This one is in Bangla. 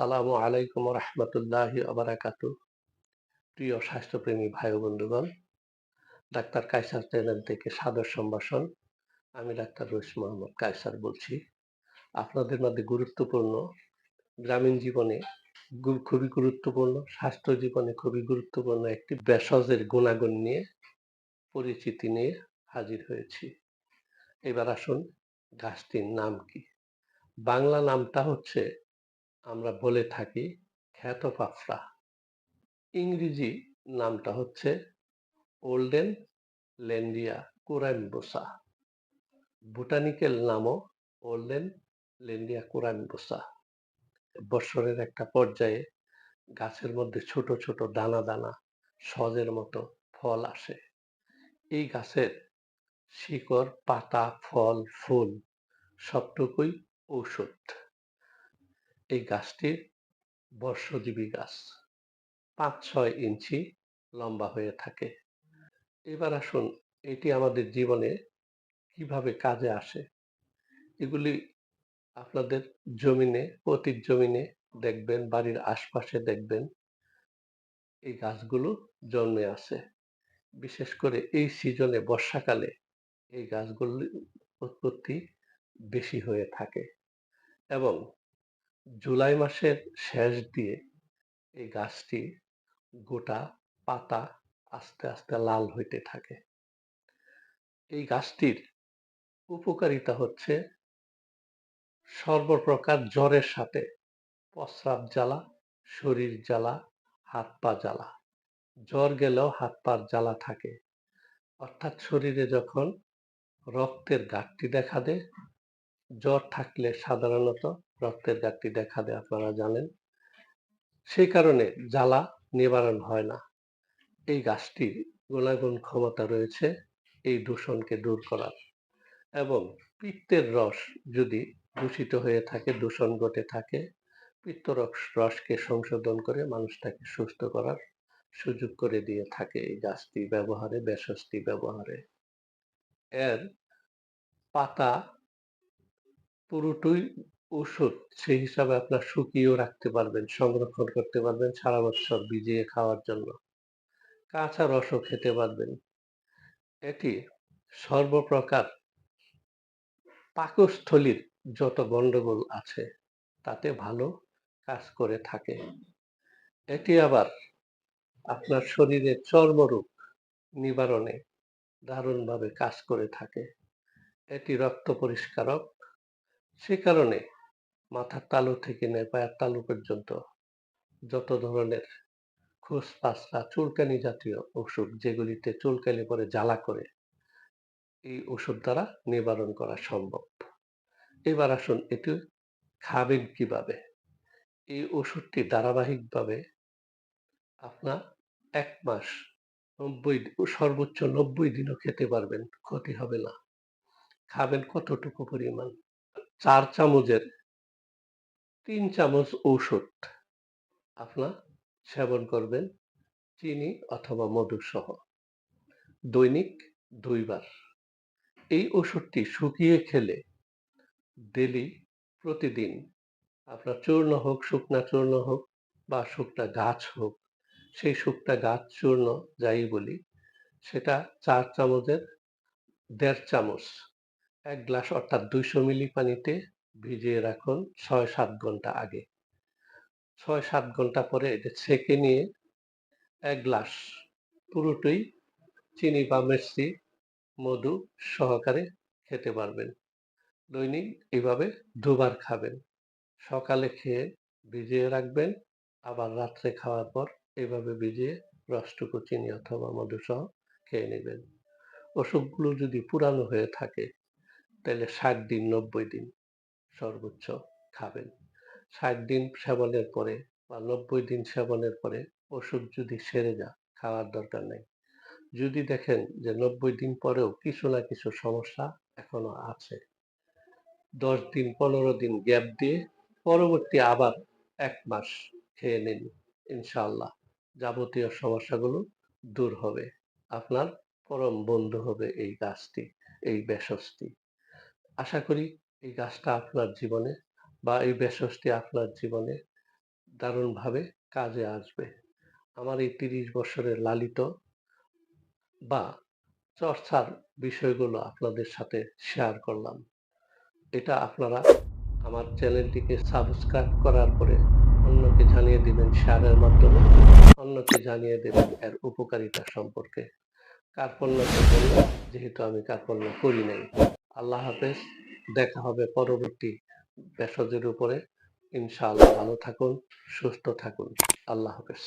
আসসালামু আলাইকুম রহমতুল্লাহ আবরাকাতু প্রিয় স্বাস্থ্যপ্রেমী ভাই বন্ধুগণ, ডাক্তার কায়সার চ্যানেল থেকে সাদর সম্ভাষণ। আমি ডাক্তার রইস মোহাম্মদ কায়সার বলছি। আপনাদের মধ্যে গুরুত্বপূর্ণ গ্রামীণ জীবনে খুবই গুরুত্বপূর্ণ, স্বাস্থ্য জীবনে খুবই গুরুত্বপূর্ণ একটি ভেষজের গুণাগুণ নিয়ে পরিচিতি নিয়ে হাজির হয়েছি। এবার আসুন, গাছটির নাম কি? বাংলা নামটা হচ্ছে আমরা বলে থাকি খ্যাত পাফরা ইংরেজি নামটা হচ্ছে ওল্ডেন ল্যান্ডিয়া কুরাইম্বোসা। বোটানিক্যাল নামও ওল্ডেন ল্যান্ডিয়া কুরাইম্বোসা। বৎসরের একটা পর্যায়ে গাছের মধ্যে ছোট ছোট দানা দানা সজের মতো ফল আসে। এই গাছের শিকড়, পাতা, ফল, ফুল সবটুকুই ঔষধ। এই গাছটির বর্ষজীবী গাছ। পাঁচ ছয় ইঞ্চি লম্বা হয়ে থাকে। এবার আসুন, এটি আমাদের জীবনে কীভাবে কাজে আসে? এগুলি আপনাদের জমিনে প্রতি জমিনে দেখবেন, বাড়ির আশপাশে দেখবেন। এই গাছগুলো জন্মে আছে বিশেষ করে এই সিজনে বর্ষাকালে এই গাছগুলির উৎপত্তি বেশি হয়ে থাকে। এবং জুলাই মাসের শেষ দিয়ে এই গাছটি গোটা পাতা আস্তে আস্তে লাল হইতে থাকে। এই গাছটির উপকারিতা হচ্ছে সর্বপ্রকার জ্বরের সাথে প্রস্রাব জ্বালা, শরীর জ্বালা, হাত পা জ্বালা। জ্বর গেলেও হাত পার জ্বালা থাকে। অর্থাৎ শরীরে যখন রক্তের ঘাটতি দেখা দেয়, জ্বর থাকলে সাধারণত রক্তের ঘাটতি দেখা দেয়, আপনারা জানেন। সেই কারণে জ্বালা নিবারণ হয় না। এই গাছটির গুণাগুণ ক্ষমতা রয়েছে এই দূষণকে দূর করার। এবং পিত্তের রস যদি দূষিত হয়ে থাকে, দূষণ ঘটে থাকে, পিত্ত রস রসকে সংশোধন করে মানুষটাকে সুস্থ করার সুযোগ করে দিয়ে থাকে এই গাছটি ব্যবহারে ভেষজটি ব্যবহারে। এর পাতা পুরোটাই ওষুধ সেই হিসাবে আপনার শুকিয়েও রাখতে পারবেন, সংরক্ষণ করতে পারবেন সারা বছর ভিজিয়ে খাওয়ার জন্য। কাঁচা রসও খেতে পারবেন। এটি সর্বপ্রকার পাকস্থলীর যত গন্ডগোল আছে, তাতে ভালো কাজ করে থাকে। এটি আবার আপনার শরীরের চর্মরোগ নিবারণে দারুণভাবে কাজ করে থাকে। এটি রক্ত পরিষ্কারক, সে কারণে মাথার তালু থেকে নিয়ে, পায়ের তালু পর্যন্ত। যত ধরনের খোস চুলকানি জাতীয় ওষুধ যেগুলিতে চুলকানি পরে জ্বালা করে, এই ওষুধ দ্বারা নিবারণ করা সম্ভব। এবার আসুন এটি খাবেন কীভাবে? এই ওষুধটি ধারাবাহিকভাবে আপনার এক মাস নব্বই সর্বোচ্চ নব্বই দিনও খেতে পারবেন, ক্ষতি হবে না। খাবেন কতটুকু পরিমাণ? চার চামচের তিন চামচ ঔষধ। আপনার সেবন করবেন চিনি অথবা মধু সহ। দৈনিক দুইবার। এই ওষুধটি শুকিয়ে খেলে ডেলি প্রতিদিন আপনার চূর্ণ হোক, শুকনা চূর্ণ হোক বা শুকনা গাছ হোক, সেই শুকনা গাছ চূর্ণ যাই বলি, সেটা চার চামচের দেড় চামচ, এক গ্লাস অর্থাৎ দুইশো মিলি পানিতে ভিজিয়ে রাখুন ছয় সাত ঘণ্টা আগে। ছয় সাত ঘণ্টা পরে এটা ছেঁকে নিয়ে এক গ্লাস পুরোটাই চিনি বা মিষ্টি, মধু সহকারে খেতে পারবেন। দৈনিক এভাবে দুবার খাবেন। সকালে খেয়ে ভিজিয়ে রাখবেন, আবার রাত্রে খাওয়ার পর এভাবে ভিজিয়ে রসটুকু চিনি অথবা মধু সহ খেয়ে নেবেন। ওষুধগুলো যদি পুরানো হয়ে থাকে, তাহলে ষাট দিন, নব্বই দিন সর্বোচ্চ খাবেন। ষাট দিন সেবনের পরে বা নব্বই দিন সেবনের পরে ওষুধ যদি সেরে যা খাওয়ার দরকার নেই। যদি দেখেন যে নব্বই দিন পরেও কিছু না কিছু সমস্যা এখনও আছে। দশ দিন, পনেরো দিন গ্যাপ দিয়ে পরবর্তী আবার এক মাস খেয়ে নিন, ইনশাআল্লাহ। যাবতীয় সমস্যাগুলো দূর হবে। আপনার পরম বন্ধু হবে এই গাছটি, এই ভেষজটি আশা করি এই গাছটা আপনার জীবনে বা এই ভেষজটি আপনার জীবনে দারুণভাবে কাজে আসবে। আমার এই তিরিশ বছরের লালিত বা চর্চার বিষয়গুলো আপনাদের সাথে শেয়ার করলাম। এটা আপনারা আমার চ্যানেলটিকে সাবস্ক্রাইব করার পরে অন্যকে জানিয়ে দিবেন শেয়ারের মাধ্যমে, অন্যকে জানিয়ে দেবেন এর উপকারিতা সম্পর্কে। কার্পণ্য যেহেতু আমি কার্পণ্য করি নাই। আল্লাহ হাফেজ। দেখা হবে পরবর্তী ভেষজের উপরে। ইনশাআল্লাহ ভালো থাকুন সুস্থ থাকুন। আল্লাহ হাফেজ।